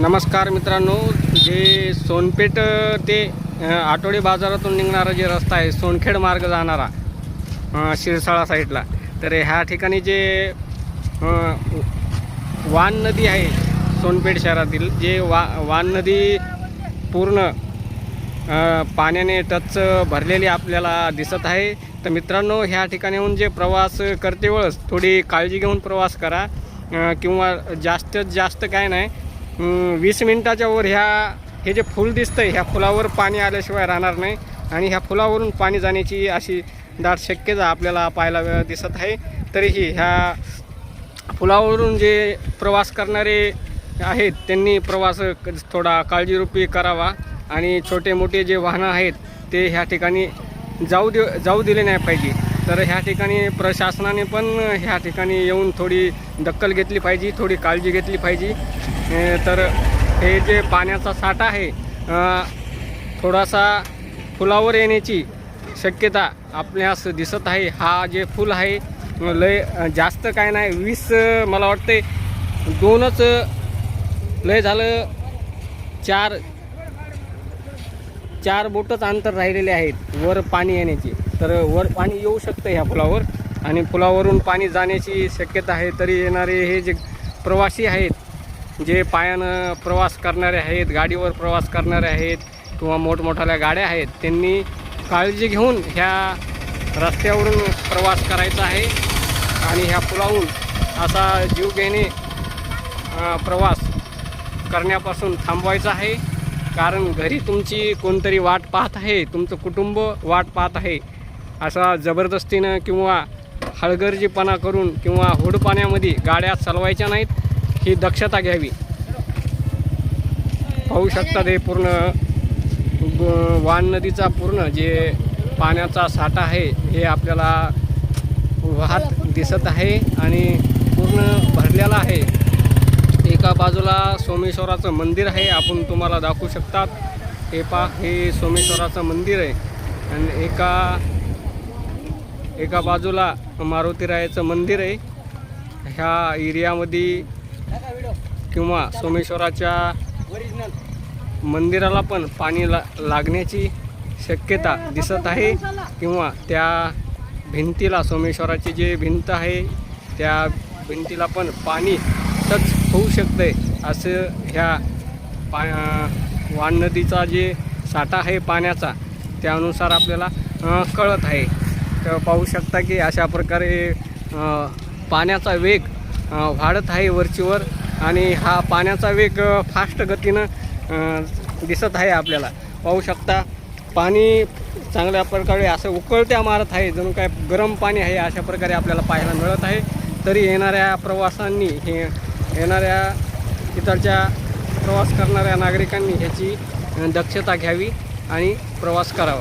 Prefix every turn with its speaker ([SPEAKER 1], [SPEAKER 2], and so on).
[SPEAKER 1] नमस्कार मित्रांनो जे सोनपेठ ते आठवडे बाजारातून निघणारा जे रस्ता आहे सोनखेड मार्ग जाणारा शिरसाळा साईडला तर ह्या ठिकाणी जे वान नदी आहे सोनपेठ शहरातील जे वा वान नदी पूर्ण पाण्याने टच भरलेली आपल्याला दिसत आहे. तर मित्रांनो ह्या ठिकाणाहून जे प्रवास करते वेळेस थोडी काळजी घेऊन प्रवास करा किंवा जास्तीत जास्त काय नाही वीस मिनिटाच्या वर ह्या हे जे फूल दिसतंय ह्या फुलावर पाणी आल्याशिवाय राहणार नाही. आणि ह्या फुलावरून पाणी जाण्याची अशी दाट शक्यता आपल्याला पाहायला दिसत आहे. तरीही ह्या फुलावरून जे प्रवास करणारे आहेत त्यांनी प्रवास क- थोडा काळजीरूपी करावा. आणि छोटे मोठे जे वाहनं आहेत ते ह्या ठिकाणी जाऊ दे जाऊ दिले नाही पाहिजे. तर ह्या ठिकाणी प्रशासनाने पण ह्या ठिकाणी येऊन थोडी दक्कल घेतली पाहिजे थोडी काळजी घेतली पाहिजे. तर हे जे पाण्याचा साठा आहे थोडासा फुलावर येण्याची शक्यता आपल्यास दिसत आहे. हा जे फुल आहे लय जास्त काय नाही वीस मला वाटते दोनच लय झालं चार चार बोटच अंतर राहिलेले आहेत वर पाणी येण्याची. तर वर पाणी येऊ शकतं ह्या पुलावर आणि पुलावरून पाणी जाण्याची शक्यता आहे तरी येणारे हे जे प्रवासी आहेत जे पायानं प्रवास करणारे आहेत गाडीवर प्रवास करणारे आहेत किंवा मोठमोठ्याल्या गाड्या आहेत त्यांनी काळजी घेऊन ह्या रस्त्यावरून प्रवास करायचा आहे आणि ह्या पुलावरून असा जीव घेणे प्रवास करण्यापासून थांबवायचा आहे. कारण घरी तुमची कोणतरी वाट पाहत आहे तुमचं कुटुंब वाट पाहत आहे असा जबरदस्तीनं किंवा हळगर्जीपणा करून किंवा हुड पाण्यामध्ये गाड्या चालवायच्या नाहीत ही दक्षता घ्यावी. पाहू शकतात हे पूर्ण वान नदीचा पूर्ण जे पाण्याचा साठा आहे हे आपल्याला वाहत दिसत आहे आणि एका बाजूला सोमेश्वराचं मंदिर आहे आपण तुम्हाला दाखवू शकतात. हे पा हे सोमेश्वराचं मंदिर आहे. आणि एका एका बाजूला मारुतीरायाचं मंदिर आहे. ह्या एरियामध्ये किंवा सोमेश्वराच्या मंदिराला पण पाणी ला लागण्याची शक्यता दिसत आहे. किंवा त्या भिंतीला सोमेश्वराची जी भिंत आहे त्या भिंतीला पण पाणी टच होऊ शकते असं ह्या पा वान नदीचा जे साठा आहे पाण्याचा त्यानुसार आपल्याला कळत आहे. तर पाहू शकता की अशा प्रकारे पाण्याचा वेग वाढत आहे वरचीवर आणि हा पाण्याचा वेग फास्ट गतीनं दिसत आहे आपल्याला. पाहू शकता पाणी चांगल्या प्रकारे असं उकळत्या मारत आहे जणू काय गरम पाणी आहे अशा प्रकारे आपल्याला पाहायला मिळत आहे. तरी येणाऱ्या प्रवासांनी हे येणाऱ्या तिथलच्या प्रवास करणाऱ्या नागरिकांनी ह्याची दक्षता घ्यावी आणि प्रवास करावा.